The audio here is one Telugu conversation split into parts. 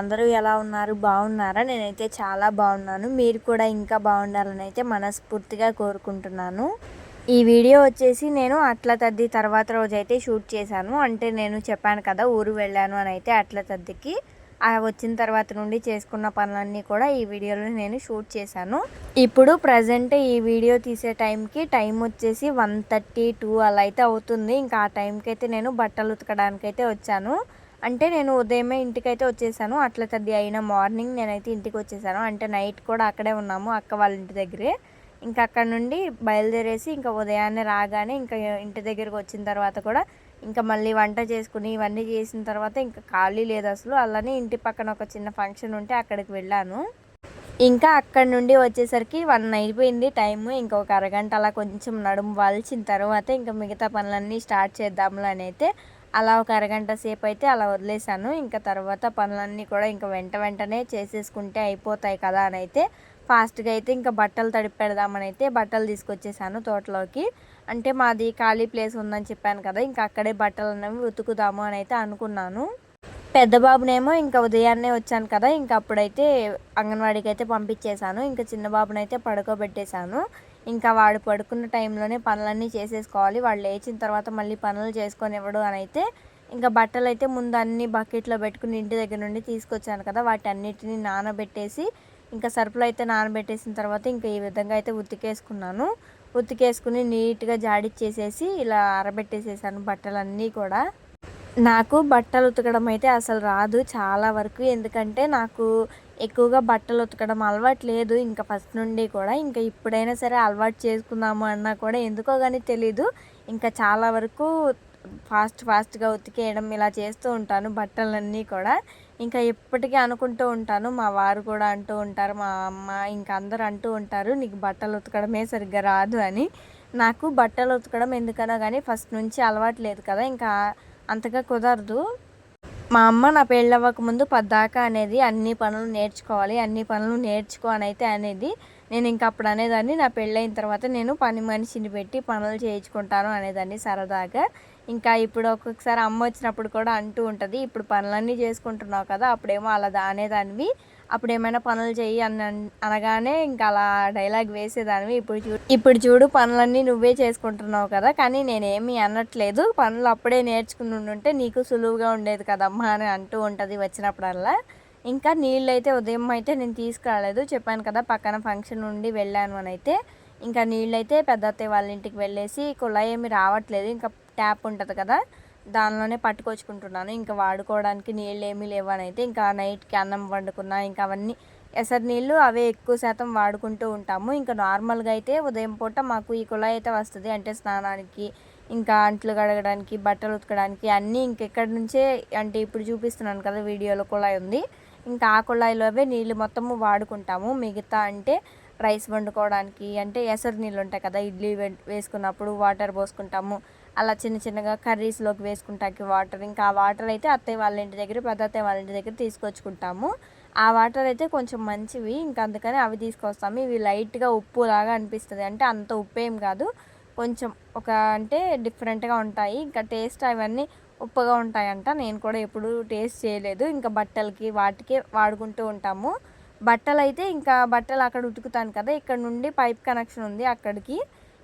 అందరూ ఎలా ఉన్నారు? బాగున్నారా? నేనైతే చాలా బాగున్నాను. మీరు కూడా ఇంకా బాగుండాలని అయితే మనస్ఫూర్తిగా కోరుకుంటున్నాను. ఈ వీడియో వచ్చేసి నేను అట్ల తద్ది తర్వాత రోజైతే షూట్ చేశాను. అంటే నేను చెప్పాను కదా ఊరు వెళ్ళాను అని అయితే అట్ల తద్దికి. వచ్చిన తర్వాత నుండి చేసుకున్న పనులన్నీ కూడా ఈ వీడియోలో నేను షూట్ చేశాను. ఇప్పుడు ప్రజెంట్ ఈ వీడియో తీసే టైంకి టైం వచ్చేసి వన్ థర్టీ టూ అలా అయితే అవుతుంది. ఇంకా ఆ టైంకి అయితే నేను బట్టలు ఉతకడానికి అయితే వచ్చాను. అంటే నేను ఉదయమే ఇంటికైతే వచ్చేసాను. అట్ల తద్ది అయిన మార్నింగ్ నేనైతే ఇంటికి వచ్చేసాను. అంటే నైట్ కూడా అక్కడే ఉన్నాము అక్క వాళ్ళ ఇంటి దగ్గరే. ఇంకా అక్కడ నుండి బయలుదేరేసి ఇంకా ఉదయాన్నే రాగానే ఇంకా ఇంటి దగ్గరకు వచ్చిన తర్వాత కూడా ఇంకా మళ్ళీ వంట చేసుకుని ఇవన్నీ చేసిన తర్వాత ఇంకా ఖాళీ లేదు అసలు. అలానే ఇంటి పక్కన ఒక చిన్న ఫంక్షన్ ఉంటే అక్కడికి వెళ్ళాను. ఇంకా అక్కడ నుండి వచ్చేసరికి వన్ అయిపోయింది టైము. ఇంకా ఒక అరగంట అలా కొంచెం నడుము వాల్చిన తర్వాత ఇంకా మిగతా పనులన్నీ స్టార్ట్ చేద్దాంలే అని అయితే అలా ఒక అరగంట సేపు అయితే అలా వదిలేశాను. ఇంకా తర్వాత పనులన్నీ కూడా ఇంకా వెంట వెంటనే చేసేసుకుంటే అయిపోతాయి కదా అని అయితే ఫాస్ట్గా అయితే ఇంకా బట్టలు తడిపెడదామని అయితే బట్టలు తీసుకొచ్చేసాను తోటలోకి. అంటే మాది ఖాళీ ప్లేస్ ఉందని చెప్పాను కదా ఇంకా అక్కడే బట్టలు అనేవి ఉతుకుదాము అని అయితే అనుకున్నాను. పెద్ద బాబునేమో ఇంకా ఉదయాన్నే వచ్చాను కదా ఇంకా అప్పుడైతే అంగన్వాడీకి అయితే పంపించేశాను. ఇంకా చిన్న బాబునైతే పడుకోబెట్టేశాను. ఇంకా వాడు పడుకున్న టైంలోనే పనులన్నీ చేసేసుకోవాలి. వాడు లేచిన తర్వాత మళ్ళీ పనులు చేసుకొని ఇవ్వడు అని అయితే ఇంకా బట్టలు అయితే ముందు అన్ని బకెట్లో పెట్టుకుని ఇంటి దగ్గర నుండి తీసుకొచ్చాను కదా వాటి అన్నిటిని నానబెట్టేసి ఇంకా సరుపులు అయితే నానబెట్టేసిన తర్వాత ఇంకా ఈ విధంగా అయితే ఉతికేసుకున్నాను. ఉతికేసుకుని నీట్గా జాడిచ్చేసేసి ఇలా ఆరబెట్టేసేసాను బట్టలన్నీ కూడా. నాకు బట్టలు ఉతకడం అయితే అసలు రాదు చాలా వరకు. ఎందుకంటే నాకు ఎక్కువగా బట్టలు ఉతకడం అలవాటు లేదు. ఇంకా ఫస్ట్ నుండి కూడా ఇంకా ఇప్పుడైనా సరే అలవాటు చేసుకుందాము అన్నా కూడా ఎందుకో కానీ తెలీదు. ఇంకా చాలా వరకు ఫాస్ట్ ఫాస్ట్గా ఉతికేయడం ఇలా చేస్తూ ఉంటాను బట్టలన్నీ కూడా. ఇంకా ఎప్పటికీ అనుకుంటూ ఉంటాను. మా వారు కూడా అంటూ ఉంటారు మా అమ్మ ఇంకా అందరు అంటూ ఉంటారు నీకు బట్టలు ఉతకడమే సరిగ్గా రాదు అని. నాకు బట్టలు ఉతకడం ఎందుకనో కానీ ఫస్ట్ నుంచి అలవాటు లేదు కదా. ఇంకా అంతగా కుదరదు. మా అమ్మ నా పెళ్ళి ముందు పద్దాకా అనేది అన్ని పనులు నేర్చుకోవాలి అన్ని పనులు నేర్చుకో అని అయితే అనేది నేను ఇంకప్పుడు అనేదాన్ని. నా పెళ్ళైన తర్వాత నేను పని మనిషిని పెట్టి పనులు చేయించుకుంటాను అనేదాన్ని సరదాగా. ఇంకా ఇప్పుడు ఒక్కొక్కసారి అమ్మ వచ్చినప్పుడు కూడా అంటూ ఉంటుంది ఇప్పుడు పనులన్నీ చేసుకుంటున్నావు కదా అప్పుడేమో అలా అనేదానివి. అప్పుడు ఏమైనా పనులు చెయ్యి అని అనగానే ఇంకా అలా డైలాగ్ వేసేదానివి. ఇప్పుడు చూ ఇప్పుడు చూడు పనులన్నీ నువ్వే చేసుకుంటున్నావు కదా కానీ నేనేమి అనట్లేదు. పనులు అప్పుడే నేర్చుకుని ఉంటే నీకు సులువుగా ఉండేది కదమ్మా అని అంటూ ఉంటుంది వచ్చినప్పుడల్లా. ఇంకా నీళ్ళు అయితే ఉదయం అయితే నేను తీసుకురాలేదు. చెప్పాను కదా పక్కన ఫంక్షన్ నుండి వెళ్ళాను అని అయితే. ఇంకా నీళ్ళు అయితే పెద్ద అత్తయ్య వాళ్ళ ఇంటికి వెళ్ళేసి కుళాయి ఏమి రావట్లేదు. ఇంకా ట్యాప్ ఉంటుంది కదా దానిలోనే పట్టుకొచ్చుకుంటున్నాను. ఇంకా వాడుకోవడానికి నీళ్ళు ఏమీ లేవనైతే అయితే ఇంకా నైట్కి అన్నం వండుకున్నా ఇంకా అవన్నీ ఎసరు నీళ్ళు అవే ఎక్కువ శాతం వాడుకుంటూ ఉంటాము. ఇంకా నార్మల్గా అయితే ఉదయం పూట మాకు ఈ కుళాయి అయితే వస్తుంది. అంటే స్నానానికి ఇంకా అంట్లు కడగడానికి బట్టలు ఉతకడానికి అన్నీ ఇంకెక్కడి నుంచే అంటే ఇప్పుడు చూపిస్తున్నాను కదా వీడియోలో కుళాయి ఉంది. ఇంకా ఆ కుళాయిలోవే నీళ్ళు మొత్తము వాడుకుంటాము. మిగతా అంటే రైస్ వండుకోవడానికి అంటే ఎసరు నీళ్ళు ఉంటాయి కదా ఇడ్లీ వేసుకున్నప్పుడు వాటర్ పోసుకుంటాము. అలా చిన్న చిన్నగా కర్రీస్లోకి వేసుకుంటాకి వాటర్. ఇంకా ఆ వాటర్ అయితే అత్తయ్య వాళ్ళ ఇంటి దగ్గర పెద్దత్తయ్య వాళ్ళ ఇంటి దగ్గర తీసుకొచ్చుకుంటాము. ఆ వాటర్ అయితే కొంచెం మంచివి ఇంకా అందుకని అవి తీసుకొస్తాము. ఇవి లైట్గా ఉప్పు లాగా అనిపిస్తుంది. అంటే అంత ఉప్పు ఏం కాదు. కొంచెం ఒక అంటే డిఫరెంట్గా ఉంటాయి. ఇంకా టేస్ట్ అవన్నీ ఉప్పుగా ఉంటాయంట. నేను కూడా ఎప్పుడు టేస్ట్ చేయలేదు. ఇంకా బట్టలకి వాటికి వాడుకుంటూ ఉంటాము. బట్టలు అయితే ఇంకా బట్టలు అక్కడ ఉతుకుతాను కదా ఇక్కడ నుండి పైప్ కనెక్షన్ ఉంది అక్కడికి.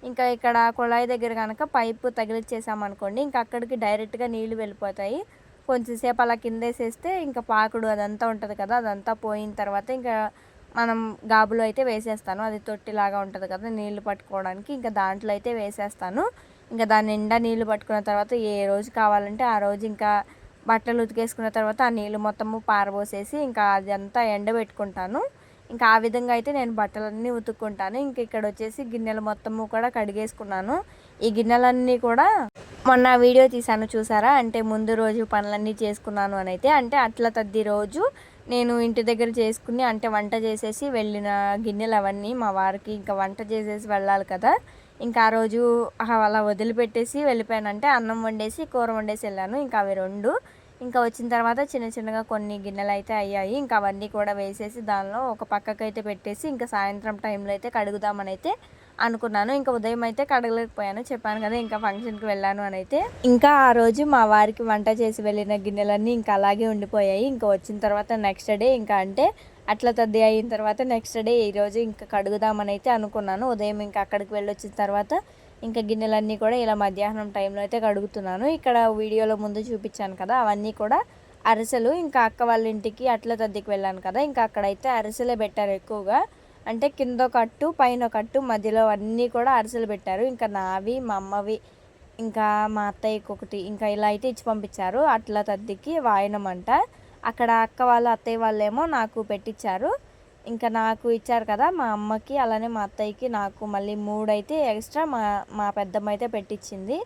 ఇంకా ఇక్కడ కుళాయి దగ్గర కనుక పైపు తగిలిచ్చేసామనుకోండి ఇంకా అక్కడికి డైరెక్ట్గా నీళ్ళు వెళ్ళిపోతాయి. కొంచెంసేపు అలా కిందేసేస్తే ఇంకా పాకుడు అదంతా ఉంటుంది కదా అదంతా పోయిన తర్వాత ఇంకా మనం గాబులో అయితే వేసేస్తాను. అది తొట్టిలాగా ఉంటుంది కదా నీళ్ళు పట్టుకోవడానికి ఇంకా దాంట్లో అయితే వేసేస్తాను. ఇంకా దాని నిండా నీళ్ళు పట్టుకున్న తర్వాత ఏ రోజు కావాలంటే ఆ రోజు ఇంకా బట్టలు ఉతికేసుకున్న తర్వాత ఆ నీళ్ళు మొత్తము పారబోసేసి ఇంకా అదంతా ఎండబెట్టుకుంటాను. ఇంకా ఆ విధంగా అయితే నేను బట్టలన్నీ ఉతుక్కుంటాను. ఇంక ఇక్కడ వచ్చేసి గిన్నెలు మొత్తము కూడా కడిగేసుకున్నాను. ఈ గిన్నెలన్నీ కూడా మొన్న వీడియో తీసాను చూసారా? అంటే ముందు రోజు పనులన్నీ చేసుకున్నాను అని అయితే. అంటే అట్లా తద్ది రోజు నేను ఇంటి దగ్గర చేసుకుని అంటే వంట చేసేసి వెళ్ళిన గిన్నెలు అవన్నీ మా వారికి ఇంకా వంట చేసేసి వెళ్ళాలి కదా. ఇంకా ఆ రోజు అలా వదిలిపెట్టేసి వెళ్ళిపోయానంటే అన్నం వండేసి కూర వండేసి వెళ్ళాను. ఇంకా అవి రెండు ఇంకా వచ్చిన తర్వాత చిన్న చిన్నగా కొన్ని గిన్నెలు అయితే అయ్యాయి. ఇంకా అవన్నీ కూడా వేసేసి దానిలో ఒక పక్కకు అయితే పెట్టేసి ఇంకా సాయంత్రం టైంలో అయితే కడుగుదామని అయితే అనుకున్నాను. ఇంకా ఉదయం అయితే కడగలేకపోయాను. చెప్పాను కదా ఇంకా ఫంక్షన్కి వెళ్ళాను అని అయితే ఇంకా ఆ రోజు మా వారికి వంట చేసి వెళ్ళిన గిన్నెలన్నీ ఇంకా అలాగే ఉండిపోయాయి. ఇంకా వచ్చిన తర్వాత నెక్స్ట్ డే ఇంకా అంటే అట్లా తద్ది అయిన తర్వాత నెక్స్ట్ డే ఈరోజు ఇంకా కడుగుదామని అయితే అనుకున్నాను. ఉదయం ఇంకా అక్కడికి వెళ్ళొచ్చిన తర్వాత ఇంకా గిన్నెలన్నీ కూడా ఇలా మధ్యాహ్నం టైంలో అయితే కడుగుతున్నాను. ఇక్కడ వీడియోలో ముందు చూపించాను కదా అవన్నీ కూడా అరిసెలు. ఇంకా అక్క వాళ్ళ ఇంటికి అట్ల తద్దికి వెళ్ళాను కదా ఇంకా అక్కడైతే అరిసెలే పెట్టారు ఎక్కువగా. అంటే కింద కట్టు పైన కట్టు మధ్యలో అన్నీ కూడా అరిసెలు పెట్టారు. ఇంకా నావి మా అమ్మవి ఇంకా మా అత్తయ్యకి ఒకటి ఇంకా ఇలా అయితే ఇచ్చి పంపించారు. అట్ల తద్దికి వాయనం అంట. అక్కడ అక్క వాళ్ళు అత్తయ్య వాళ్ళేమో నాకు పెట్టించారు ఇంకా నాకు ఇచ్చారు కదా మా అమ్మకి అలానే మా అత్తయ్యకి నాకు మళ్ళీ మూడు అయితే ఎక్స్ట్రా మా మా పెద్దమ్మ అయితే పెట్టించింది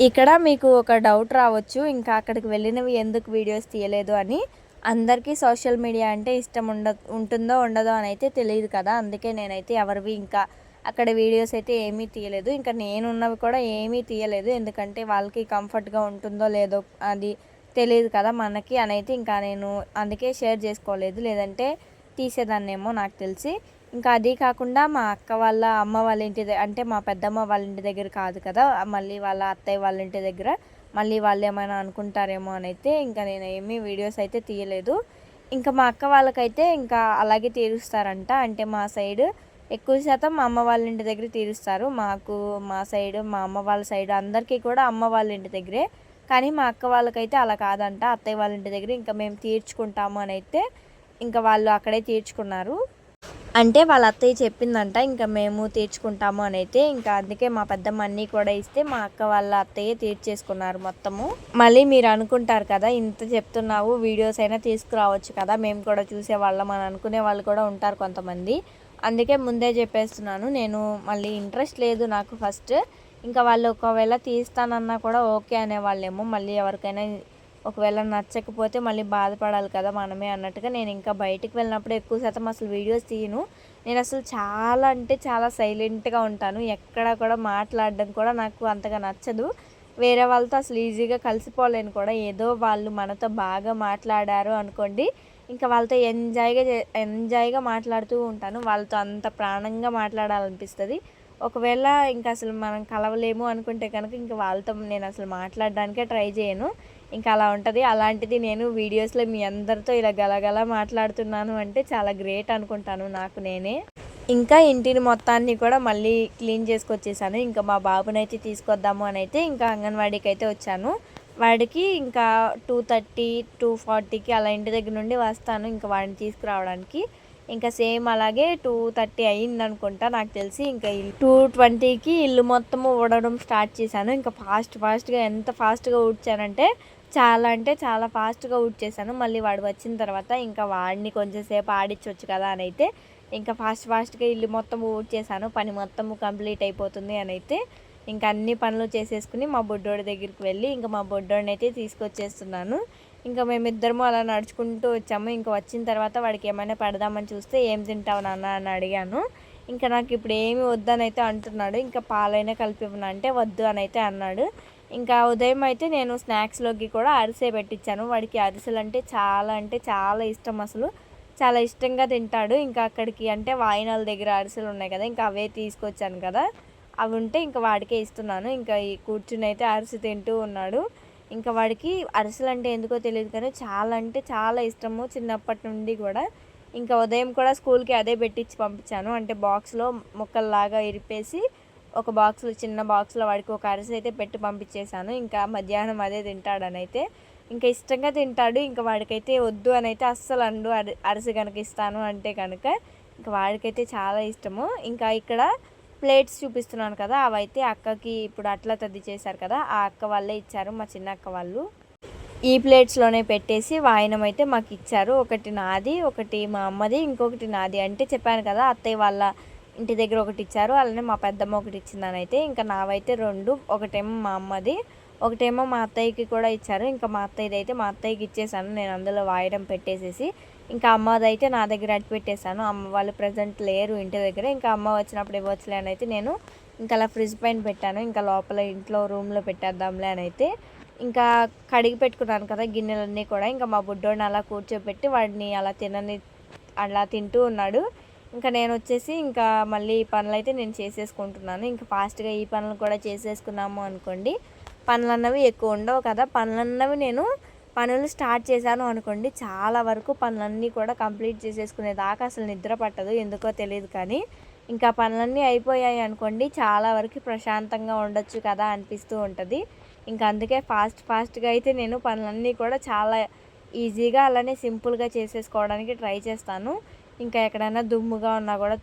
ఇక్కడ మీకు ఒక డౌట్ రావచ్చు ఇంకా అక్కడికి వెళ్ళినవి ఎందుకు వీడియోస్ తీయలేదు అని. అందరికీ సోషల్ మీడియా అంటే ఇష్టం ఉండ ఉంటుందో ఉండదో అని అయితే తెలియదు కదా అందుకే నేనైతే ఎవరివి ఇంకా అక్కడ వీడియోస్ అయితే ఏమీ తీయలేదు. ఇంకా నేనున్నవి కూడా ఏమీ తీయలేదు ఎందుకంటే వాళ్ళకి కంఫర్ట్గా ఉంటుందో లేదో అది తెలియదు కదా మనకి అని అయితే ఇంకా నేను అందుకే షేర్ చేసుకోలేదు. లేదంటే తీసేదాన్నేమో నాకు తెలిసి. ఇంకా అది కాకుండా మా అక్క వాళ్ళ అమ్మ వాళ్ళ ఇంటి అంటే మా పెద్దమ్మ వాళ్ళ ఇంటి దగ్గర కాదు కదా మళ్ళీ వాళ్ళ అత్తయ్య వాళ్ళ ఇంటి దగ్గర. మళ్ళీ వాళ్ళు ఏమైనా అనుకుంటారేమో అని అయితే ఇంకా నేను ఏమీ వీడియోస్ అయితే తీయలేదు. ఇంకా మా అక్క వాళ్ళకైతే ఇంకా అలాగే తీరుస్తారంట. అంటే మా సైడ్ ఎక్కువ శాతం మా అమ్మ వాళ్ళ ఇంటి దగ్గర తీరుస్తారు. మాకు మా సైడ్ మా అమ్మ వాళ్ళ సైడ్ అందరికీ కూడా అమ్మ వాళ్ళ ఇంటి దగ్గరే. కానీ మా అక్క వాళ్ళకైతే అలా కాదంట. అత్తయ్య వాళ్ళ ఇంటి దగ్గర ఇంకా మేము తీర్చుకుంటాము అని అయితే ఇంకా వాళ్ళు అక్కడే తీర్చుకున్నారు. అంటే వాళ్ళ అత్తయ్య చెప్పిందంట ఇంకా మేము తీర్చుకుంటాము అని అయితే. ఇంకా అందుకే మా పెద్దమ్మ అన్నీ కూడా ఇస్తే మా అక్క వాళ్ళ అత్తయ్య తీర్చేసుకున్నారు మొత్తము. మళ్ళీ మీరు అనుకుంటారు కదా ఇంత చెప్తున్నావు వీడియోస్ అయినా తీసుకురావచ్చు కదా మేము కూడా చూసేవాళ్ళం అని అనుకునే వాళ్ళు కూడా ఉంటారు కొంతమంది. అందుకే ముందే చెప్పేస్తున్నాను నేను మళ్ళీ ఇంట్రెస్ట్ లేదు నాకు ఫస్ట్. ఇంకా వాళ్ళు ఒకవేళ తీస్తానన్నా కూడా ఓకే అనేవాళ్ళేమో మళ్ళీ ఎవరికైనా ఒకవేళ నచ్చకపోతే మళ్ళీ బాధపడాలి కదా మనమే అన్నట్టుగా నేను ఇంకా బయటికి వెళ్ళినప్పుడు ఎక్కువ శాతం అసలు వీడియోస్ తీయను. నేను అసలు చాలా అంటే చాలా సైలెంట్గా ఉంటాను. ఎక్కడ కూడా మాట్లాడడం కూడా నాకు అంతగా నచ్చదు. వేరే వాళ్ళతో అసలు ఈజీగా కలిసిపోలేను కూడా. ఏదో వాళ్ళు మనతో బాగా మాట్లాడారు అనుకోండి ఇంకా వాళ్ళతో ఎంజాయ్గా ఎంజాయ్గా మాట్లాడుతూ ఉంటాను. వాళ్ళతో అంత ప్రాణంగా మాట్లాడాలనిపిస్తుంది. ఒకవేళ ఇంకా అసలు మనం కలవలేము అనుకుంటే కనుక ఇంకా వాళ్ళతో నేను అసలు మాట్లాడడానికే ట్రై చేయను. ఇంకా అలా ఉంటుంది. అలాంటిది నేను వీడియోస్లో మీ అందరితో ఇలా గలగల మాట్లాడుతున్నాను అంటే చాలా గ్రేట్ అనుకుంటాను నాకు నేనే. ఇంకా ఇంటిని మొత్తాన్ని కూడా మళ్ళీ క్లీన్ చేసుకొచ్చేసాను. ఇంకా మా బాబునైతే తీసుకొద్దాము అని అయితే ఇంకా అంగన్వాడీకి అయితే వచ్చాను. వాడికి ఇంకా టూ థర్టీ టూ ఫార్టీకి అలా ఇంటి దగ్గర నుండి వస్తాను ఇంకా వాడిని తీసుకురావడానికి. ఇంకా సేమ్ అలాగే టూ థర్టీ అయింది అనుకుంటా నాకు తెలిసి. ఇంకా టూ ట్వంటీకి ఇల్లు మొత్తము ఊడడం స్టార్ట్ చేశాను. ఇంకా ఫాస్ట్ ఫాస్ట్గా ఎంత ఫాస్ట్గా ఊడ్చానంటే చాలా అంటే చాలా ఫాస్ట్గా ఊడ్ చేశాను మళ్ళీ వాడు వచ్చిన తర్వాత ఇంకా వాడిని కొంచెంసేపు ఆడించవచ్చు కదా అని అయితే ఇంకా ఫాస్ట్ ఫాస్ట్గా ఇల్లు మొత్తం ఊడ్ చేశాను పని మొత్తం కంప్లీట్ అయిపోతుంది అని అయితే ఇంకా అన్ని పనులు చేసేసుకుని మా బొడ్డోడి దగ్గరికి వెళ్ళి ఇంకా మా బొడ్డోడిని అయితే తీసుకొచ్చేస్తున్నాను. ఇంకా మేమిద్దరము అలా నడుచుకుంటూ వచ్చాము. ఇంకా వచ్చిన తర్వాత వాడికి ఏమైనా పెడదామని చూస్తే ఏం తింటావు నాన్న అని అడిగాను. ఇంకా నాకు ఇప్పుడు ఏమి వద్దని అయితే అంటున్నాడు. ఇంకా పాలైనా కలిపి అంటే వద్దు అని అయితే అన్నాడు. ఇంకా ఉదయం అయితే నేను స్నాక్స్లోకి కూడా అరిసె పెట్టించాను వాడికి అరిసెలు అంటే చాలా అంటే చాలా ఇష్టం అసలు. చాలా ఇష్టంగా తింటాడు. ఇంకా అక్కడికి అంటే వాయినాల దగ్గర అరిసెలు ఉన్నాయి కదా ఇంకా అవే తీసుకొచ్చాను కదా. అవి ఉంటే ఇంకా వాడికే ఇస్తున్నాను. ఇంకా కూర్చుని అయితే అరిసె తింటూ ఉన్నాడు. ఇంకా వాడికి అరిసెలు అంటే ఎందుకో తెలియదు కానీ చాలా అంటే చాలా ఇష్టము చిన్నప్పటి నుండి కూడా. ఇంకా ఉదయం కూడా స్కూల్కి అదే పెట్టించి పంపించాను. అంటే బాక్స్లో ముక్కల్లాగా ఇరిపేసి ఒక బాక్స్లో చిన్న బాక్స్లో వాడికి ఒక అరిసె అయితే పెట్టి పంపించేశాను. ఇంకా మధ్యాహ్నం అదే తింటాడని అయితే. ఇంకా ఇష్టంగా తింటాడు. ఇంకా వాడికైతే వద్దు అని అయితే అస్సలు అండు. అరి అరిసె కనుక ఇస్తాను అంటే కనుక ఇంకా వాడికైతే చాలా ఇష్టము. ఇంకా ఇక్కడ ప్లేట్స్ చూపిస్తున్నాను కదా అవైతే అక్కకి ఇప్పుడు అట్లా తద్ది చేశారు కదా ఆ అక్క వాళ్ళే ఇచ్చారు మా చిన్న అక్క వాళ్ళు. ఈ ప్లేట్స్లోనే పెట్టేసి వాయనం అయితే మాకు ఇచ్చారు. ఒకటి నాది ఒకటి మా అమ్మది ఇంకొకటి నాది. అంటే చెప్పాను కదా అత్తయ్య వాళ్ళ ఇంటి దగ్గర ఒకటి ఇచ్చారు. అలానే మా పెద్దమ్మ ఒకటి ఇచ్చిందనైతే అయితే ఇంకా నావైతే రెండు. ఒకటేమో మా అమ్మది ఒకటేమో మా అత్తయ్యకి కూడా ఇచ్చారు. ఇంకా మా అత్తయ్యది అయితే మా అత్తయ్యకి ఇచ్చేసాను. నేను అందులో వాయడం పెట్టేసేసి ఇంకా అమ్మది అయితే నా దగ్గర అట్టి పెట్టేశాను. అమ్మ వాళ్ళు ప్రజెంట్ లేరు ఇంటి దగ్గర. ఇంకా అమ్మ వచ్చినప్పుడు ఇవ్వచ్చులే అని అయితే నేను ఇంకా అలా ఫ్రిడ్జ్ పైన పెట్టాను. ఇంకా లోపల ఇంట్లో రూమ్లో పెట్టేద్దాంలే అని అయితే ఇంకా కడిగి పెట్టుకున్నాను కదా గిన్నెలన్నీ కూడా. ఇంకా మా బుడ్డోడిని అలా కూర్చోబెట్టి వాడిని అలా తినని అలా తింటూ ఉన్నాడు. ఇంకా నేను వచ్చేసి ఇంకా మళ్ళీ ఈ పనులు అయితే నేను చేసేసుకుంటున్నాను. ఇంకా ఫాస్ట్గా ఈ పనులు కూడా చేసేసుకున్నాము అనుకోండి. పనులు అన్నవి ఎక్కువ ఉండవు కదా. పనులు అన్నవి నేను పనులు స్టార్ట్ చేశాను అనుకోండి చాలా వరకు పనులన్నీ కూడా కంప్లీట్ చేసేసుకునేదాకా అసలు నిద్ర పట్టదు ఎందుకో తెలియదు కానీ. ఇంకా పనులన్నీ అయిపోయాయి అనుకోండి చాలా వరకు ప్రశాంతంగా ఉండొచ్చు కదా అనిపిస్తూ ఉంటుంది. ఇంకా అందుకే ఫాస్ట్ ఫాస్ట్గా అయితే నేను పనులన్నీ కూడా చాలా ఈజీగా అలానే సింపుల్గా చేసేసుకోవడానికి ట్రై చేస్తాను. ఇంకా ఎక్కడైనా దుమ్ముగా ఉన్నా కూడా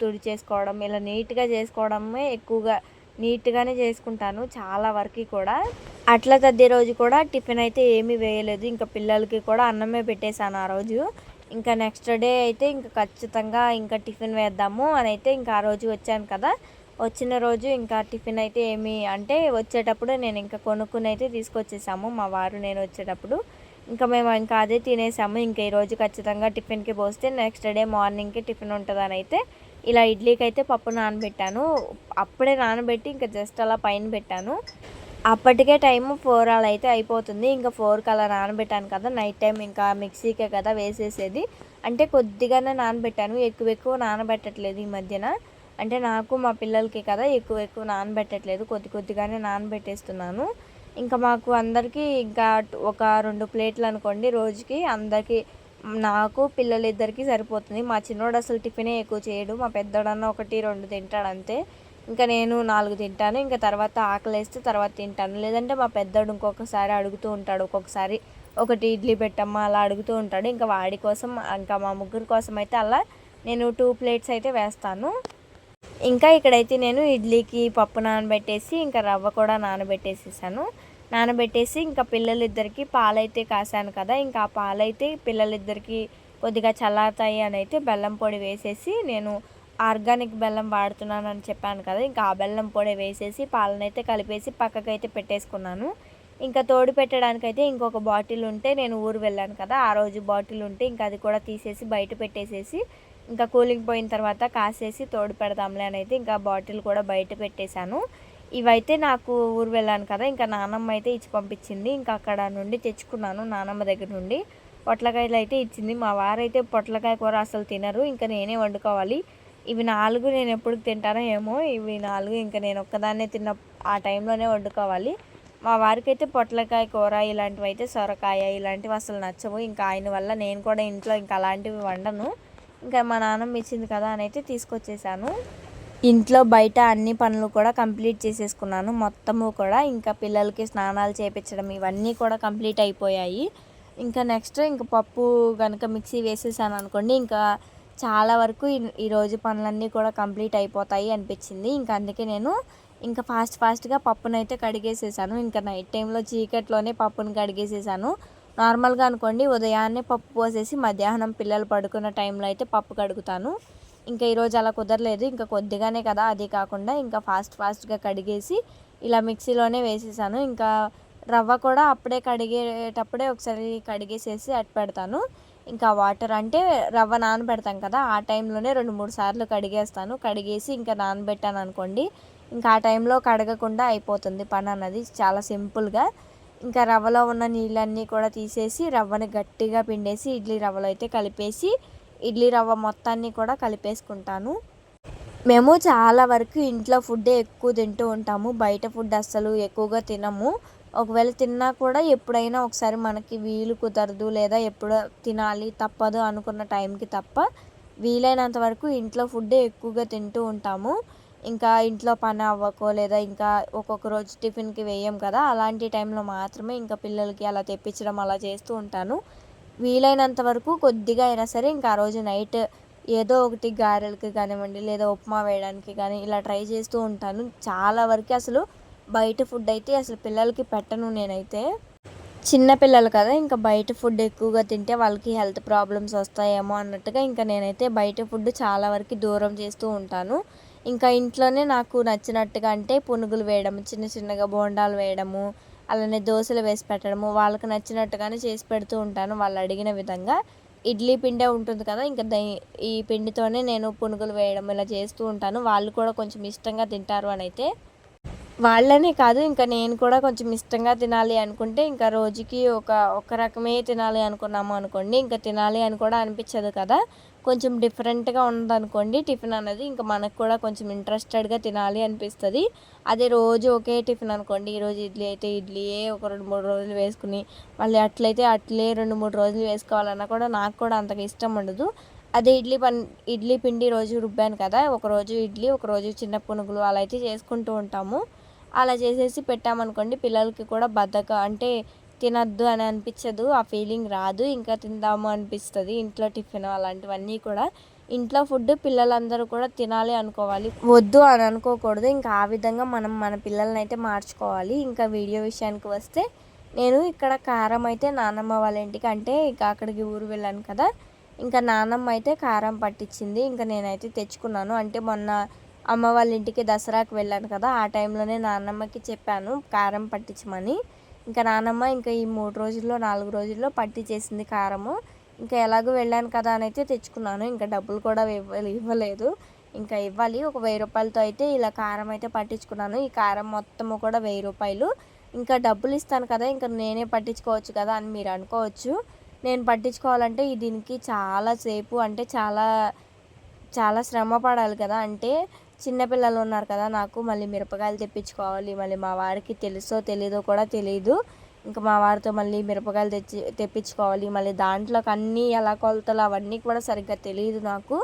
తుడి చేసుకోవడం ఇలా నీట్గా చేసుకోవడమే ఎక్కువగా నీట్గానే చేసుకుంటాను చాలా వరకు కూడా. అట్లా తద్ది రోజు కూడా టిఫిన్ అయితే ఏమీ వేయలేదు. ఇంకా పిల్లలకి కూడా అన్నమే పెట్టేశాను ఆ రోజు. ఇంకా నెక్స్ట్ డే అయితే ఇంకా ఖచ్చితంగా ఇంకా టిఫిన్ వేద్దాము అని అయితే ఇంకా ఆ రోజు వచ్చాను కదా. వచ్చిన రోజు ఇంకా టిఫిన్ అయితే ఏమి అంటే వచ్చేటప్పుడు నేను ఇంకా కొనుక్కుని అయితే తీసుకొచ్చేసాము మా వారు నేను వచ్చేటప్పుడు. ఇంకా మేము ఇంకా అదే తినేసాము. ఇంకా ఈరోజు ఖచ్చితంగా టిఫిన్కి పోస్తే నెక్స్ట్ డే మార్నింగ్కి టిఫిన్ ఉంటుందని అయితే ఇలా ఇడ్లీకి అయితే పప్పు నానబెట్టాను. అప్పుడే నానబెట్టి ఇంకా జస్ట్ అలా పైన పెట్టాను. అప్పటికే టైం ఫోర్ అలా అయితే అయిపోతుంది. ఇంకా ఫోర్కి అలా నానబెట్టాను కదా నైట్ టైం ఇంకా మిక్సీకే కదా వేసేసేది. అంటే కొద్దిగానే నానబెట్టాను. ఎక్కువ ఎక్కువ నానబెట్టట్లేదు ఈ మధ్యన. అంటే నాకు మా పిల్లలకి కదా ఎక్కువ ఎక్కువ నానబెట్టట్లేదు. కొద్ది కొద్దిగానే నానబెట్టేస్తున్నాను. ఇంకా మాకు అందరికీ ఇంకా ఒక రెండు ప్లేట్లు అనుకోండి రోజుకి. అందరికీ నాకు పిల్లలిద్దరికీ సరిపోతుంది. మా చిన్నోడు అసలు టిఫినే ఎక్కువ చేయడు. మా పెద్దోడన్న ఒకటి రెండు తింటాడు అంతే. ఇంకా నేను నాలుగు తింటాను. ఇంకా తర్వాత ఆకలి వేస్తే తర్వాత తింటాను. లేదంటే మా పెద్దోడు ఇంకొకసారి అడుగుతూ ఉంటాడు. ఒక్కొక్కసారి ఒకటి ఇడ్లీ పెట్టమ్మా అలా అడుగుతూ ఉంటాడు. ఇంకా వాడి కోసం ఇంకా మా ముగ్గురు కోసం అయితే అలా నేను టూ ప్లేట్స్ అయితే వేస్తాను. ఇంకా ఇక్కడైతే నేను ఇడ్లీకి పప్పు నానబెట్టేసి ఇంకా రవ్వ కూడా నానబెట్టేసేసాను. నానబెట్టేసి ఇంకా పిల్లలిద్దరికి పాలైతే కాసాను కదా ఇంకా ఆ పాలైతే పిల్లలిద్దరికి కొద్దిగా చల్లారుతాయి అని అయితే బెల్లం పొడి వేసేసి నేను ఆర్గానిక్ బెల్లం వాడుతున్నానని చెప్పాను కదా ఇంకా ఆ బెల్లం పొడి వేసేసి పాలనైతే కలిపేసి పక్కకైతే పెట్టేసుకున్నాను. ఇంకా తోడు పెట్టడానికైతే ఇంకొక బాటిల్ ఉంటే నేను ఊరు వెళ్ళాను కదా ఆ రోజు బాటిల్ ఉంటే ఇంకా అది కూడా తీసేసి బయట పెట్టేసేసి ఇంకా కూలింగ్ పోయిన తర్వాత కాసేసి తోడు పెడదాంలే అని అయితే ఇంకా బాటిల్ కూడా బయట పెట్టేశాను. ఇవైతే నాకు ఊరు వెళ్ళాను కదా ఇంకా నానమ్మ అయితే ఇచ్చి పంపించింది. ఇంకా అక్కడ నుండి తెచ్చుకున్నాను నానమ్మ దగ్గర నుండి. పొట్లకాయలు అయితే ఇచ్చింది. మా వారైతే పొట్లకాయ కూర అసలు తినరు ఇంకా నేనే వండుకోవాలి. ఇవి నాలుగు నేను ఎప్పుడు తింటానో ఏమో ఇవి నాలుగు ఇంకా నేను ఒక్కదాన్నే తిన్న ఆ టైంలోనే వండుకోవాలి. మా వారికి అయితే పొట్లకాయ కూర ఇలాంటివి అయితే సొరకాయ ఇలాంటివి అసలు నచ్చవు. ఇంకా ఆయన వల్ల నేను కూడా ఇంట్లో ఇంకా అలాంటివి వండను. ఇంకా మా నాన్నమ్మ ఇచ్చింది కదా అని అయితే తీసుకొచ్చేసాను. ఇంట్లో బయట అన్ని పనులు కూడా కంప్లీట్ చేసేసుకున్నాను. మొత్తము కూడా ఇంకా పిల్లలకి స్నానాలు చేపించడం ఇవన్నీ కూడా కంప్లీట్ అయిపోయాయి. ఇంకా నెక్స్ట్ ఇంకా పప్పు కనుక మిక్సీ వేసేసాను అనుకోండి ఇంకా చాలా వరకు ఈరోజు పనులన్నీ కూడా కంప్లీట్ అయిపోతాయి అనిపించింది. ఇంకా అందుకే నేను ఇంకా ఫాస్ట్ ఫాస్ట్గా పప్పునైతే కడిగేసేసాను. ఇంకా నైట్ టైంలో చీకట్లోనే పప్పును కడిగేసేసాను. నార్మల్గా అనుకోండి ఉదయాన్నే పప్పు పోసేసి మధ్యాహ్నం పిల్లలు పడుకున్న టైంలో అయితే పప్పు కడుగుతాను. ఇంకా ఈరోజు అలా కుదరలేదు ఇంకా కొద్దిగానే కదా అది కాకుండా ఇంకా ఫాస్ట్ ఫాస్ట్గా కడిగేసి ఇలా మిక్సీలోనే వేసేసాను. ఇంకా రవ్వ కూడా అప్పుడే కడిగేటప్పుడే ఒకసారి కడిగేసేసి అట్ పెడతాను. ఇంకా వాటర్ అంటే రవ్వ నానబెడతాం కదా ఆ టైంలోనే రెండు మూడు సార్లు కడిగేస్తాను. కడిగేసి ఇంకా నానబెట్టాను అనుకోండి ఇంకా ఆ టైంలో కడగకుండా అయిపోతుంది పని అన్నది చాలా సింపుల్గా. ఇంకా రవ్వలో ఉన్న నీళ్ళన్నీ కూడా తీసేసి రవ్వని గట్టిగా పిండేసి ఇడ్లీ రవ్వలో అయితే కలిపేసి ఇడ్లీ రవ్వ మొత్తాన్ని కూడా కలిపేసుకుంటాను. మేము చాలా వరకు ఇంట్లో ఫుడ్డే ఎక్కువ తింటూ ఉంటాము. బయట ఫుడ్ అస్సలు ఎక్కువగా తినము. ఒకవేళ తిన్నా కూడా ఎప్పుడైనా ఒకసారి మనకి వీలు కుదరదు లేదా ఎప్పుడు తినాలి తప్పదు అనుకున్న టైంకి తప్ప వీలైనంత వరకు ఇంట్లో ఫుడ్డే ఎక్కువగా తింటూ ఉంటాము. ఇంకా ఇంట్లో పని అవ్వకో లేదా ఇంకా ఒక్కొక్క రోజు టిఫిన్కి వేయం కదా అలాంటి టైంలో మాత్రమే ఇంకా పిల్లలకి అలా తెప్పించడం అలా చేస్తూ ఉంటాను. వీలైనంత వరకు కొద్దిగా అయినా సరే ఇంకా ఆ రోజు నైట్ ఏదో ఒకటి గారెలకి కానివ్వండి లేదా ఉప్మా వేయడానికి కానీ ఇలా ట్రై చేస్తూ ఉంటాను. చాలా వరకు అసలు బయట ఫుడ్ అయితే అసలు పిల్లలకి పెట్టను నేనైతే. చిన్న పిల్లలు కదా ఇంకా బయట ఫుడ్ ఎక్కువగా తింటే వాళ్ళకి హెల్త్ ప్రాబ్లమ్స్ వస్తాయేమో అన్నట్టుగా ఇంకా నేనైతే బయట ఫుడ్ చాలా వరకు దూరం చేస్తూ ఉంటాను. ఇంకా ఇంట్లోనే నాకు నచ్చినట్టుగా అంటే పునుగులు వేయడం చిన్న చిన్నగా బోండాలు వేయడము అలానే దోశలు వేసి పెట్టడము వాళ్ళకి నచ్చినట్టుగానే చేసి పెడుతూ ఉంటాను. వాళ్ళు అడిగిన విధంగా ఇడ్లీ పిండే ఉంటుంది కదా ఇంకా ఈ పిండితోనే నేను పునుగులు వేయడం ఇలా చేస్తూ ఉంటాను. వాళ్ళు కూడా కొంచెం ఇష్టంగా తింటారు అని అయితే. వాళ్ళనే కాదు ఇంకా నేను కూడా కొంచెం ఇష్టంగా తినాలి అనుకుంటే ఇంకా రోజుకి ఒక ఒక రకమే తినాలి అనుకున్నాము అనుకోండి ఇంకా తినాలి అని కూడా అనిపించదు కదా. కొంచెం డిఫరెంట్గా ఉందనుకోండి టిఫిన్ అనేది ఇంకా మనకు కూడా కొంచెం ఇంట్రెస్టెడ్గా తినాలి అనిపిస్తుంది. అదే రోజు ఒకే టిఫిన్ అనుకోండి ఈరోజు ఇడ్లీ అయితే ఇడ్లీయే ఒక రెండు మూడు రోజులు వేసుకుని మళ్ళీ అట్లయితే అట్లే రెండు మూడు రోజులు వేసుకోవాలన్నా కూడా నాకు కూడా అంతగా ఇష్టం ఉండదు. అదే ఇడ్లీ పన్ ఇడ్లీ పిండి రోజు రుబ్బాను కదా ఒకరోజు ఇడ్లీ ఒకరోజు చిన్న పునుగులు అలా అయితే చేసుకుంటూ ఉంటాము. అలా చేసేసి పెట్టామనుకోండి పిల్లలకి కూడా బద్దక అంటే తినద్దు అని అనిపించదు ఆ ఫీలింగ్ రాదు ఇంకా తిందాము అనిపిస్తుంది. ఇంట్లో టిఫిన్ అలాంటివన్నీ కూడా ఇంట్లో ఫుడ్ పిల్లలందరూ కూడా తినాలి అనుకోవాలి. వద్దు అని అనుకోకూడదు. ఇంకా ఆ విధంగా మనం మన పిల్లల్ని అయితే మార్చుకోవాలి. ఇంకా వీడియో విషయానికి వస్తే నేను ఇక్కడ కారం అయితే నానమ్మ వాళ్ళ ఇంటికి అంటే ఇక అక్కడికి ఊరు వెళ్ళాను కదా ఇంకా నానమ్మ అయితే కారం పట్టించింది. ఇంకా నేనైతే తెచ్చుకున్నాను. అంటే మొన్న అమ్మ వాళ్ళ ఇంటికి దసరాకి వెళ్ళాను కదా ఆ టైంలోనే నాన్నమ్మకి చెప్పాను కారం పట్టించమని. ఇంకా నానమ్మ ఇంకా ఈ మూడు రోజుల్లో నాలుగు రోజుల్లో పట్టించేసింది కారము. ఇంకా ఎలాగో వెళ్ళాను కదా అని అయితే తెచ్చుకున్నాను. ఇంకా డబ్బులు కూడా ఇవ్వాలి ఇవ్వలేదు. ఇంకా ఇవ్వాలి. ఒక వెయ్యి రూపాయలతో అయితే ఇలా కారం అయితే పట్టించుకున్నాను. ఈ కారం మొత్తము కూడా వెయ్యి రూపాయలు. ఇంకా డబ్బులు ఇస్తాను కదా ఇంకా నేనే పట్టించుకోవచ్చు కదా అని మీరు అనుకోవచ్చు. నేను పట్టించుకోవాలంటే దీనికి చాలా సేపు అంటే చాలా చాలా శ్రమ పడాలి కదా అంటే చిన్నపిల్లలు ఉన్నారు కదా నాకు మళ్ళీ మిరపకాయలు తెప్పించుకోవాలి మళ్ళీ మా వారికి తెలుసో తెలీదో కూడా తెలియదు ఇంకా మా వారితో మళ్ళీ మిరపకాయలు తెచ్చి తెప్పించుకోవాలి మళ్ళీ దాంట్లోకి అన్నీ ఎలా కొలతలు అవన్నీ కూడా సరిగ్గా తెలియదు నాకు.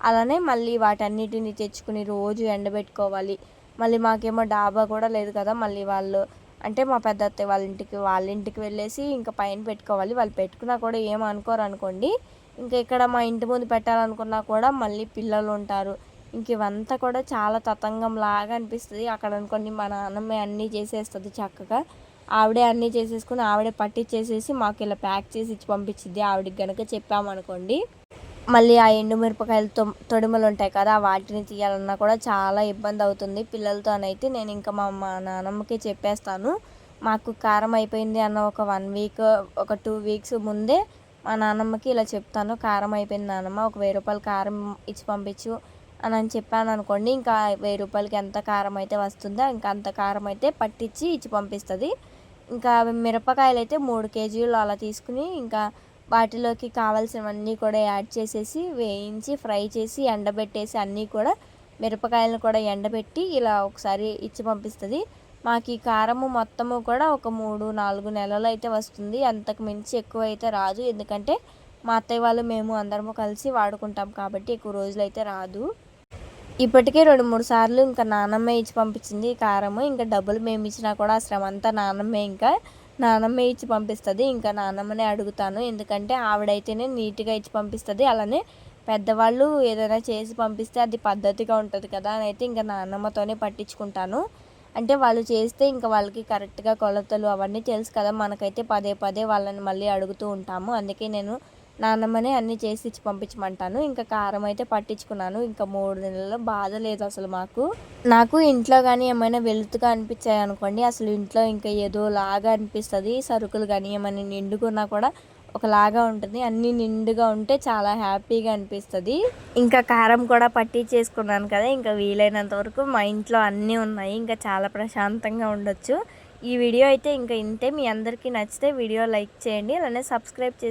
అలానే మళ్ళీ వాటన్నిటిని తెచ్చుకుని రోజు ఎండబెట్టుకోవాలి. మళ్ళీ మాకేమో డాబా కూడా లేదు కదా మళ్ళీ వాళ్ళు అంటే మా పెద్ద అత్తయ్య వాళ్ళ ఇంటికి వాళ్ళ ఇంటికి వెళ్ళేసి ఇంకా పైన పెట్టుకోవాలి. వాళ్ళు పెట్టుకున్నా కూడా ఏం అనుకోరు అనుకోండి. ఇంకా ఇక్కడ మా ఇంటి ముందు పెట్టాలనుకున్నా కూడా మళ్ళీ పిల్లలు ఉంటారు. ఇంక ఇవంతా కూడా చాలా తతంగం లాగా అనిపిస్తుంది. అక్కడ అనుకోండి మా నాన్నమ్మ అన్నీ చేసేస్తుంది చక్కగా. ఆవిడే అన్నీ చేసేసుకుని ఆవిడే పట్టించేసేసి మాకు ఇలా ప్యాక్ చేసి ఇచ్చి పంపించింది ఆవిడకి కనుక చెప్పామనుకోండి మళ్ళీ ఆ ఎండు మిరపకాయలు తొ తొడిమలు ఉంటాయి కదా వాటిని తీయాలన్నా కూడా చాలా ఇబ్బంది అవుతుంది పిల్లలతోనైతే నేను ఇంకా మా మా నాన్నమ్మకి చెప్పేస్తాను. మాకు కారం అయిపోయింది అన్న ఒక వన్ వీక్ ఒక టూ వీక్స్ ముందే మా నాన్నమ్మకి ఇలా చెప్తాను. కారం అయిపోయింది నాన్నమ్మ ఒక వెయ్యి రూపాయలు కారం ఇచ్చి పంపించు అని అని చెప్పాను అనుకోండి ఇంకా వెయ్యి రూపాయలకి ఎంత కారం అయితే వస్తుందో ఇంకా అంత కారం అయితే పట్టించి ఇచ్చి పంపిస్తుంది. ఇంకా మిరపకాయలు అయితే మూడు కేజీలు అలా తీసుకుని ఇంకా వాటిలోకి కావాల్సినవన్నీ కూడా యాడ్ చేసేసి వేయించి ఫ్రై చేసి ఎండబెట్టేసి అన్నీ కూడా మిరపకాయలను కూడా ఎండబెట్టి ఇలా ఒకసారి ఇచ్చి పంపిస్తుంది. మాకు ఈ కారము మొత్తము కూడా ఒక మూడు నాలుగు నెలలు అయితే వస్తుంది. అంతకు మించి ఎక్కువ అయితే రాదు. ఎందుకంటే మా అత్తయ్య వాళ్ళు మేము అందరము కలిసి వాడుకుంటాం కాబట్టి ఎక్కువ రోజులు అయితే రాదు. ఇప్పటికే రెండు మూడు సార్లు ఇంకా నానమ్మ ఇచ్చి పంపించింది కారము. ఇంకా డబ్బులు మేము ఇచ్చినా కూడా ఆ శ్రమ అంతా నానమ్మే ఇంకా నానమ్మ ఇచ్చి పంపిస్తుంది. ఇంకా నానమ్మనే అడుగుతాను. ఎందుకంటే ఆవిడైతేనే నీట్గా ఇచ్చి పంపిస్తుంది. అలానే పెద్దవాళ్ళు ఏదైనా చేసి పంపిస్తే అది పద్ధతిగా ఉంటుంది కదా అని అయితే ఇంకా నాన్నమ్మతోనే పట్టించుకుంటాను. అంటే వాళ్ళు చేస్తే ఇంకా వాళ్ళకి కరెక్ట్గా కొలతలు అవన్నీ తెలుసు కదా. మనకైతే పదే పదే వాళ్ళని మళ్ళీ అడుగుతూ ఉంటాము. అందుకే నేను నాన్నమ్మనే అన్నీ చేసి ఇచ్చి పంపించమంటాను. ఇంకా కారం అయితే పట్టించుకున్నాను. ఇంకా మూడు నెలల్లో బాధ లేదు అసలు మాకు. నాకు ఇంట్లో కానీ ఏమైనా వెలుతుగా అనిపించాయి అనుకోండి అసలు ఇంట్లో ఇంకా ఏదో లాగా అనిపిస్తుంది. సరుకులు కానీ ఏమైనా నిండుకున్నా కూడా ఒకలాగా ఉంటుంది. అన్నీ నిండుగా ఉంటే చాలా హ్యాపీగా అనిపిస్తుంది. ఇంకా కారం కూడా పట్టి చేసుకున్నాను కదా ఇంకా వీలైనంత వరకు మా ఇంట్లో అన్నీ ఉన్నాయి. ఇంకా చాలా ప్రశాంతంగా ఉండొచ్చు. ఈ వీడియో అయితే ఇంకా ఇంతే. మీ అందరికీ నచ్చితే వీడియో లైక్ చేయండి. అలానే సబ్స్క్రైబ్ చేసి